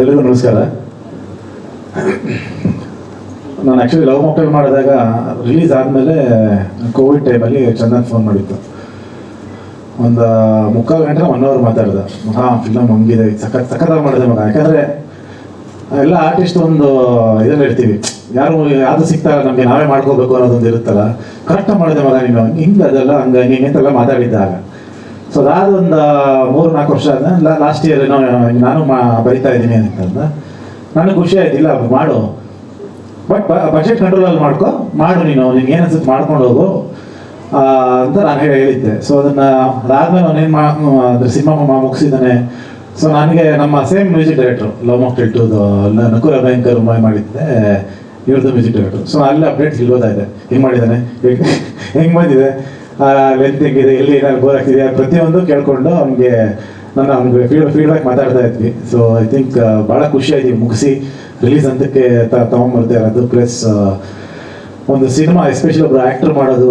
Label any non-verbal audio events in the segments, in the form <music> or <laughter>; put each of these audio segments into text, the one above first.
ಎಲ್ರಿಗೂ ನಮಸ್ಕಾರ. ನಾನು ಆ್ಯಕ್ಚುಲಿ ಲವ್ ಮೊಬೈಲ್ ಮಾಡಿದಾಗ ರಿಲೀಸ್ ಆದಮೇಲೆ ಕೋವಿಡ್ ಟೈಮಲ್ಲಿ ಚಂದನ್ ಫೋನ್ ಮಾಡಿತ್ತು ಒಂದು ಮುಕ್ಕಾಲು ಗಂಟೆ ಒನ್ ಅವರ್ ಮಾತಾಡ್ದೆ. ಹಾಂ ಫಿಲಮ್ ಹಂಗಿದೆ, ಸಖತ್ ಸಖತ್ತಾಗಿ ಮಾಡಿದೆ ಮಗ. ಯಾಕಂದರೆ ಎಲ್ಲ ಆರ್ಟಿಸ್ಟ್ ಒಂದು ಇದನ್ನು ಇರ್ತೀವಿ ಯಾರು ಯಾರು ಸಿಗ್ತಾರ ನಮಗೆ ನಾವೇ ಮಾಡ್ಕೋಬೇಕು ಅನ್ನೋದೊಂದು ಇರುತ್ತಲ್ಲ. ಕರೆಕ್ಟಾಗಿ ಮಾಡಿದೆ ಮಗ ನೀನು. ಹಿಂಗೆ ಅದೆಲ್ಲ ಹಂಗೆ ಹಿಂಗೆ ಅಂತೆಲ್ಲ ಮಾತಾಡಿದ್ದಾಗ ಸೊ ಅದಾದ ಒಂದು ಮೂರು ನಾಲ್ಕು ವರ್ಷ ಆದ ಲಾಸ್ಟ್ ಇಯರ್ ನಾನು ಮಾ, ಬರಿತಾ ಇದ್ದೀನಿ ಅಂತಂದ ನನಗೆ ಖುಷಿ ಆಯ್ತು, ಇಲ್ಲ ಮಾಡು. ಬಟ್ ಬಜೆಟ್ ಕಂಟ್ರೋಲಲ್ಲಿ ಮಾಡ್ಕೊ, ಮಾಡು ನೀನು ನಿನ್ಗೆ ಏನು ಮಾಡ್ಕೊಂಡು ಹೋಗು ಅಂತ ನಾನು ಹೇಳಿದ್ದೆ. ಸೊ ಅದನ್ನ ಅದಾದ್ಮೇಲೆ ಅವನೇನು ಮಾ ಅದ್ರ ಸಿನಿಮಾ ಮುಗಿಸಿದ್ದಾನೆ. ಸೊ ನನಗೆ ನಮ್ಮ same music director love mocktail ನಕುರ ಭಯಂಕರ್ ಮಾಡಿದ್ದೆ. ಇವ್ರದ್ದು ಮ್ಯೂಸಿಕ್ ಡೈರೆಕ್ಟ್ರು ಸೊ ಅಲ್ಲಿ ಅಪ್ಡೇಟ್ಸ್ ಇಲ್ಲಿ ಹೆಂಗೆ ಮಾಡಿದ್ದಾನೆ? <laughs> ಹೆಂಗೆ ಬಂದಿದೆ? ಲೆಂತ್ ಹೆಂಗಿದೆ ಎಲ್ಲಿ ಏನಾದ್ರು ಬೋರ್ ಆಗ್ತಿದೆ ಪ್ರತಿಯೊಂದು ಕೇಳ್ಕೊಂಡು ಅವ್ನಿಗೆ ನನ್ನ ಅವ್ನಿಗೆ ಫೀಡ್ ಫೀಡ್ಬ್ಯಾಕ್ ಮಾತಾಡ್ತಾ ಇದ್ವಿ. ಸೊ ಐ ಥಿಂಕ್ ಭಾಳ ಖುಷಿ ಆಯ್ತು ಮುಗಿಸಿ ರಿಲೀಸ್ ಅಂತಕ್ಕೆ ತಗೊಂಬರ್ತಾ ಇರೋದು. ಪ್ಲಸ್ ಒಂದು ಸಿನಿಮಾ ಎಸ್ಪೆಷಲಿ ಒಬ್ರು ಆಕ್ಟರ್ ಮಾಡೋದು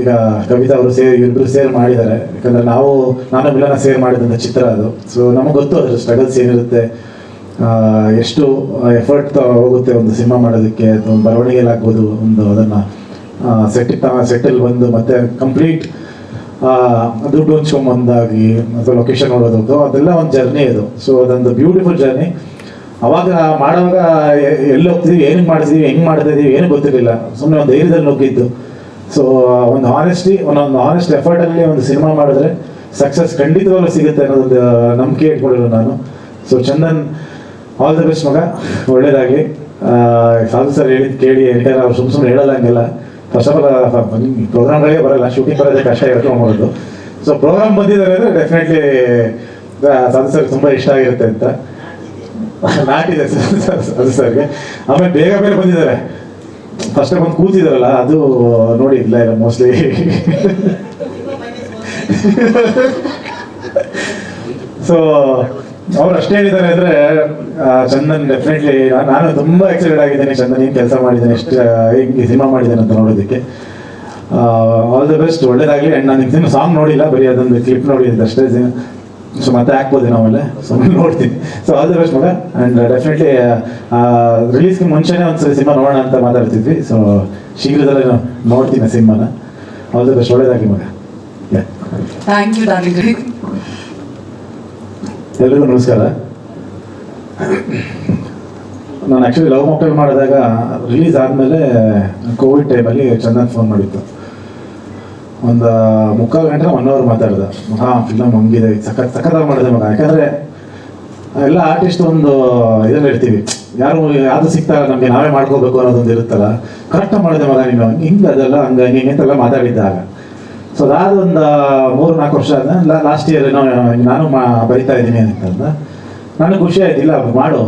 ಈಗ ಕವಿತಾ ಅವರು ಸೇರಿ ಇಬ್ಬರು ಸೇರ್ ಮಾಡಿದ್ದಾರೆ. ಯಾಕಂದ್ರೆ ನಾವು ನಾನು ಮಿಲನ ಸೇರ್ ಮಾಡಿದಂಥ ಚಿತ್ರ ಅದು. ಸೊ ನಮಗೆ ಗೊತ್ತು ಅದ್ರ ಸ್ಟ್ರಗಲ್ಸ್ ಏನಿರುತ್ತೆ. ಎಷ್ಟು ಎಫರ್ಟ್ ಹೋಗುತ್ತೆ ಒಂದು ಸಿನಿಮಾ ಮಾಡೋದಕ್ಕೆ, ಅಥವಾ ಒಂದು ಬರವಣಿಗೆಯಲ್ಲಿ ಆಗ್ಬೋದು ಒಂದು ಅದನ್ನು ಸೆಟ್ ಸೆಟ್ಟಲ್ಲಿ ಬಂದು ಮತ್ತೆ ಕಂಪ್ಲೀಟ್ ದುಡ್ಡು ಹಂಚ್ಕೊಂಬಂದಾಗಿ ಅಥವಾ ಲೊಕೇಶನ್ ನೋಡೋದು ಅದೆಲ್ಲ ಒಂದು ಜರ್ನಿ ಇದು ಸೊ ಅದೊಂದು ಬ್ಯೂಟಿಫುಲ್ ಜರ್ನಿ ಅವಾಗ ಮಾಡುವಾಗ ಎಲ್ಲಿ ಹೋಗ್ತಿದ್ವಿ ಮಾಡ್ತಿದ್ವಿ ಹೆಂಗ್ ಮಾಡ್ತಾ ಇದೀವಿ ಏನು ಗೊತ್ತಿರಲಿಲ್ಲ. ಸುಮ್ಮನೆ ಒಂದು ಧೈರ್ಯದಲ್ಲಿ ನುಗ್ಗಿದ್ದು. ಸೊ ಒಂದು ಹಾನೆಸ್ಟಿ ಒಂದೊಂದು ಹಾನೆಸ್ಟ್ ಎಫರ್ಟ್ ಅಲ್ಲಿ ಒಂದು ಸಿನಿಮಾ ಮಾಡಿದ್ರೆ ಸಕ್ಸಸ್ ಖಂಡಿತವಾಗ್ಲೂ ಸಿಗುತ್ತೆ ಅನ್ನೋದೊಂದು ನಂಬಿಕೆ ಇಟ್ಕೊಂಡಿರೋ ನಾನು. So Chandan all the best ಮಗ. ಒಳ್ಳೇದಾಗಲಿ. ಸಾಧು ಸರ್ ಹೇಳಿದ್ ಕೇಳಿ ಯಾಕಂದ್ರೆ ಅವ್ರು ಸುಮ್ಮ ಸುಮ್ಮನೆ ಹೇಳಲ್ಲ ಹಂಗೆಲ್ಲ. ಫಸ್ಟ್ ಆಫ್ ಆಲ್ ಪ್ರೋಗ್ರಾಮ್ಗಳೇ ಬರಲ್ಲ ಶೂಟಿಂಗ್ ಬರೋದೇ ಕಷ್ಟ ಇರ್ಕೊಂಬರೋದು ಸೊ ಪ್ರೋಗ್ರಾಮ್ ಬಂದಿದ್ದಾರೆ ಅಂದರೆ ಡೆಫಿನೆಟ್ಲಿ ಸದಸ್ಯರಿಗೆ ತುಂಬ ಇಷ್ಟ ಆಗಿರುತ್ತೆ ಅಂತ ನಾಟಿದೆ ಸದಸ್ಯರಿಗೆ ಆಮೇಲೆ ಬೇಗ ಬೇರೆ ಬಂದಿದ್ದಾರೆ ಫಸ್ಟ್ ಬಂದು ಕೂತಿದಾರಲ್ಲ ಅದು ನೋಡಿ ಇಲ್ಲ ಇಲ್ಲ ಮೋಸ್ಟ್ಲಿ ಸೊ ಅವ್ರು ಅಷ್ಟೇ ಹೇಳಿದ್ದಾರೆ ಅಂದ್ರೆ ಚಂದನ್ ಡೆಫಿನೆಟ್ಲಿ ನಾನು ತುಂಬಾ ಎಕ್ಸೈಟೆಡ್ ಆಗಿದ್ದೇನೆ ಚಂದನ್, ಏನ್ ಕೆಲಸ ಮಾಡಿದ್ದೇನೆ, ಎಷ್ಟು ಹೆಂಗೆ ಸಿನಿಮಾ ಮಾಡಿದ್ದೇನೆ ಅಂತ ನೋಡೋದಕ್ಕೆ. ಆಲ್ ದ ಬೆಸ್ಟ್ ಒಳ್ಳೇದಾಗಲಿ ಅಂಡ್ ನಾನು ಇನ್ನೂ ಸಾಂಗ್ ನೋಡಿಲ್ಲ, ಬರೀ ಅದೊಂದು ಕ್ಲಿಪ್ ನೋಡಿದ್ದೆ ಅಷ್ಟೇ ಸೊ ಮತ್ತೆ ಹಾಕ್ಬೋದು ನಾವೆಲ್ಲ ಸೊ ನೋಡ್ತೀನಿ. ಸೊ ಆಲ್ ದ ಬೆಸ್ಟ್ ಮಗ ಅಂಡ್ ಡೆಫಿನೆಟ್ಲಿ ರಿಲೀಸ್ಗೆ ಮುಂಚೆನೇ ಒಂದ್ಸರಿ ಸಿನಿಮಾ ನೋಡೋಣ ಅಂತ ಮಾತಾಡ್ತಿದ್ವಿ. ಸೊ ಶೀಘ್ರದಲ್ಲೇ ನೋಡ್ತೀನಿ ಸಿನಿಮಾನ. ಆಲ್ ದ ಬೆಸ್ಟ್ ಒಳ್ಳೇದಾಗಲಿ, ಮಗ. ಥ್ಯಾಂಕ್ ಯು ಎಲ್ರಿಗೂ ನಮಸ್ಕಾರ. ನಾನು ಆ್ಯಕ್ಚುಲಿ ಲವ್ ಮೊಬೈಲ್ ಮಾಡಿದಾಗ ರಿಲೀಸ್ ಆದಮೇಲೆ ಕೋವಿಡ್ ಟೈಮಲ್ಲಿ ಚಂದನ್ ಫೋನ್ ಮಾಡಿತ್ತು ಒಂದು ಮುಕ್ಕಾಲು ಗಂಟೆ ಒನ್ ಅವರ್ ಮಾತಾಡಿದೆ. ಹಾಂ ಫಿಲಮ್ ಹಂಗಿದೆ, ಸಖತ್, ಸಖತ್ತಾಗಿ ಮಾಡಿದೆ ಮಗ. ಯಾಕಂದರೆ ಎಲ್ಲ ಆರ್ಟಿಸ್ಟ್ ಒಂದು ಇದನ್ನ ಇರ್ತೀವಿ. ಯಾರು ಯಾರು ಸಿಗ್ತಾರ ನಮಗೆ ನಾವೇ ಮಾಡ್ಕೋಬೇಕು ಅನ್ನೋದೊಂದು ಇರುತ್ತಲ್ಲ. ಕರೆಕ್ಟಾಗಿ ಮಾಡಿದೆ ಮಗ ನೀನು. ಹಿಂಗೆ ಅದೆಲ್ಲ ಹಂಗೆ ಹಿಂಗೆ ಅಂತೆಲ್ಲ ಮಾತಾಡಿದ್ದಾಗ ಸೊ ಅದಾದ ಒಂದು ಮೂರು ನಾಲ್ಕು ವರ್ಷ ಆದ ಲಾಸ್ಟ್ ಇಯರ್ ನಾನು ಬರಿತಾ ಇದ್ದೀನಿ ಅಂತಂದ ನನಗೆ ಖುಷಿ ಆಯ್ತು, ಇಲ್ಲ ಮಾಡು.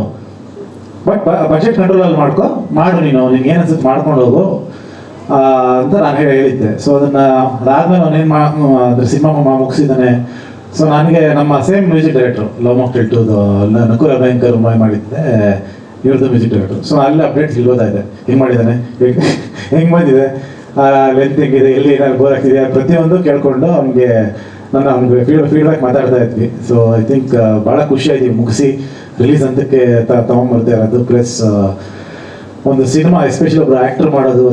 ಬಟ್ ಬಜೆಟ್ ಕಂಟ್ರೋಲಲ್ಲಿ ಮಾಡ್ಕೊ, ಮಾಡು ನೀನು ನಿನ್ಗೆ ಏನು ಮಾಡ್ಕೊಂಡು ಹೋಗು ಅಂತ ನಾನು ಹೇಳಿ ಹೇಳಿದ್ದೆ. ಸೊ ಅದನ್ನ ಅದಾದ್ಮೇಲೆ ಅವನೇನು ಮಾ ಅದ್ರ ಸಿನಿಮಾ ಮುಗಿಸಿದ್ದಾನೆ. ಸೊ ನನಗೆ ನಮ್ಮ same music director love mocktail ನಕುರ ಭಯಂಕರ್ ಮೈ ಮಾಡಿದ್ದೆ. ಇವ್ರದ್ದು ಮ್ಯೂಸಿಕ್ ಡೈರೆಕ್ಟ್ರು ಸೊ ಅಲ್ಲಿ ಅಪ್ಡೇಟ್ಸ್ ಇಲ್ಲಿ ಹೆಂಗೆ ಮಾಡಿದ್ದಾನೆ? ಹೆಂಗೆ ಬಂದಿದೆ? ಲೆಂತ್ ಹೆಂಗಿದೆ ಎಲ್ಲಿ ಏನಾದ್ರು ಬೋರ್ ಆಗ್ತಿದೆ ಪ್ರತಿಯೊಂದು ಕೇಳ್ಕೊಂಡು ಅವ್ನಿಗೆ ನಾನು ಅವ್ನಿಗೆ ಫೀಡ್ ಫೀಡ್ಬ್ಯಾಕ್ ಮಾತಾಡ್ತಾ ಇದ್ವಿ. ಸೊ ಐ ಥಿಂಕ್ ಭಾಳ ಖುಷಿ ಆಯ್ತು ಮುಗಿಸಿ ರಿಲೀಸ್ ಅಂತಕ್ಕೆ ತಗೊಂಬರ್ತಾ ಇರೋದು. ಪ್ಲಸ್ ಒಂದು ಸಿನಿಮಾ ಎಸ್ಪೆಷಲಿ ಒಬ್ರು ಆಕ್ಟರ್ ಮಾಡೋದು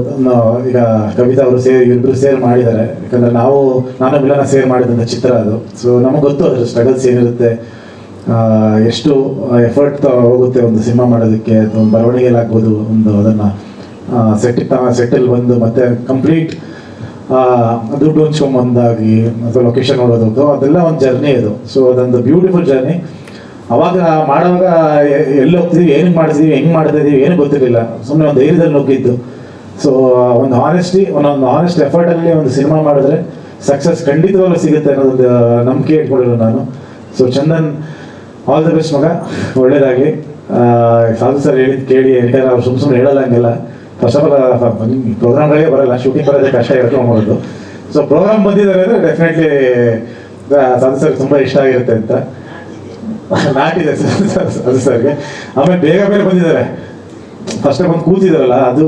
ಈಗ ಕವಿತಾ ಅವರು ಸೇರಿ ಇಬ್ಬರು ಸೇರ್ ಮಾಡಿದ್ದಾರೆ. ಯಾಕಂದ್ರೆ ನಾವು, ನಾನು ಮಿಲನ ಸೇರ್ ಮಾಡಿದಂಥ ಚಿತ್ರ ಅದು. ಸೊ ನಮಗೆ ಗೊತ್ತು ಅದ್ರ ಸ್ಟ್ರಗಲ್ಸ್ ಏನಿರುತ್ತೆ. ಎಷ್ಟು ಎಫರ್ಟ್ ಹೋಗುತ್ತೆ ಒಂದು ಸಿನಿಮಾ ಮಾಡೋದಕ್ಕೆ, ಅಥವಾ ಒಂದು ಬರವಣಿಗೆಯಲ್ಲಿ ಆಗ್ಬೋದು ಒಂದು ಅದನ್ನು ಸೆಟ್ ಸೆಟ್ಟಲ್ಲಿ ಬಂದು ಮತ್ತೆ ಕಂಪ್ಲೀಟ್ ದುಡ್ಡು ಹಂಚ್ಕೊಂಬಂದಾಗಿ ಅಥವಾ ಲೊಕೇಶನ್ ನೋಡೋದು ಅದೆಲ್ಲ ಒಂದು ಜರ್ನಿ ಇದು ಸೊ ಅದೊಂದು ಬ್ಯೂಟಿಫುಲ್ ಜರ್ನಿ ಅವಾಗ ಮಾಡುವಾಗ ಎಲ್ಲಿ ಹೋಗ್ತಿದ್ವಿ ಮಾಡ್ತಿದ್ವಿ ಹೆಂಗ್ ಮಾಡ್ತಾ ಇದೀವಿ, ಏನು ಗೊತ್ತಿರಲಿಲ್ಲ. ಸುಮ್ಮನೆ ಒಂದು ಧೈರ್ಯದಲ್ಲಿ ನುಗ್ಗಿದ್ದು. ಸೊ ಒಂದು ಹಾನೆಸ್ಟಿ ಒಂದೊಂದು ಹಾನೆಸ್ಟ್ ಎಫರ್ಟ್ ಅಲ್ಲಿ ಒಂದು ಸಿನಿಮಾ ಮಾಡಿದ್ರೆ ಸಕ್ಸಸ್ ಖಂಡಿತವಾಗ್ಲೂ ಸಿಗುತ್ತೆ ಅನ್ನೋದೊಂದು ನಂಬಿಕೆ ಇಟ್ಕೊಂಡಿರೋ ನಾನು. So Chandan all the best ಮಗ. ಒಳ್ಳೇದಾಗಲಿ. ಸಾಧು ಸರ್ ಹೇಳಿದ್ ಕೇಳಿ ಎಂಟರ್ ಅವ್ರು ಸುಮ್ ಸುಮ್ಮನೆ ಹೇಳಲ್ಲ ಹಂಗೆಲ್ಲ. ಆಲ್ ಪ್ರೋಗ್ರಾಮ್ಗಳೇ ಬರಲ್ಲ ಶೂಟಿಂಗ್ ಬರೋದೇ ಕಷ್ಟ ಹೇಳ್ಕೊಂಬೋದು ಸೊ ಪ್ರೋಗ್ರಾಮ್ ಬಂದಿದ್ದಾರೆ ಅಂದರೆ ಡೆಫಿನೆಟ್ಲಿ ಸದಸ್ಯರಿಗೆ ತುಂಬ ಇಷ್ಟ ಆಗಿರುತ್ತೆ ಅಂತ. ನಾಟಿದೆ ಸರ್ ಸರ್ಗೆ. ಆಮೇಲೆ ಬೇಗ ಬೇರೆ ಬಂದಿದ್ದಾರೆ. ಫಸ್ಟ್ ಬಂದು ಕೂತಿದಾರಲ್ಲ ಅದು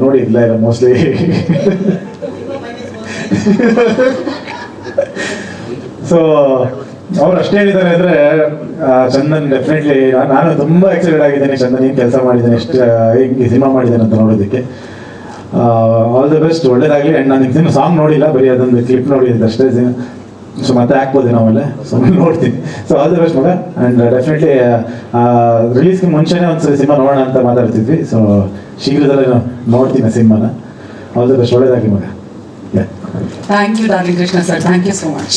ನೋಡಿ ಇಲ್ಲ ಮೋಸ್ಟ್ಲಿ ಸೊ <laughs> ಅವ್ರು ಅಷ್ಟೇ ಹೇಳಿದ್ದಾರೆ ಅಂದ್ರೆ ಚಂದನ್ ಡೆಫಿನೆಟ್ಲಿ ನಾನು ತುಂಬಾ ಎಕ್ಸೈಟೆಡ್ ಆಗಿದ್ದೇನೆ ಚಂದನ್, ಏನ್ ಕೆಲಸ ಮಾಡಿದ್ದೇನೆ, ಎಷ್ಟು ಹಿಂಗೆ ಸಿನಿಮಾ ಮಾಡಿದ್ದೇನೆ ಅಂತ ನೋಡೋದಕ್ಕೆ. ಆಲ್ ದ ಬೆಸ್ಟ್ ಒಳ್ಳೇದಾಗ್ಲಿ. ಅಂಡ್ ನಾನು ಇನ್ನು ಸಾಂಗ್ ನೋಡಿಲ್ಲ, ಬರೀ ಅದೊಂದು ಕ್ಲಿಪ್ ನೋಡಿದ್ದೆ ಅಷ್ಟೇ ಸೊ ಮತ್ತೆ ಹಾಕ್ಬೋದು ನಾವೆಲ್ಲ ಸೊ <laughs> ನೋಡ್ತೀನಿ. ಸೊ ಆಲ್ ದ ಬೆಸ್ಟ್ ಮಗ. ಅಂಡ್ ಡೆಫಿನೆಟ್ಲಿ ರಿಲೀಸ್ಗೆ ಮುಂಚೆನೇ ಒಂದ್ಸರಿ ಸಿನಿಮಾ ನೋಡೋಣ ಅಂತ ಮಾತಾಡ್ತಿದ್ವಿ. ಸೊ ಶೀಘ್ರದಲ್ಲೇ ನೋಡ್ತೀನಿ ಸಿನಿಮಾನ. ಆಲ್ ದ ಬೆಸ್ಟ್ ಒಳ್ಳೇದಾಗಿ ಮಗ. Thank you darling sir thank you so much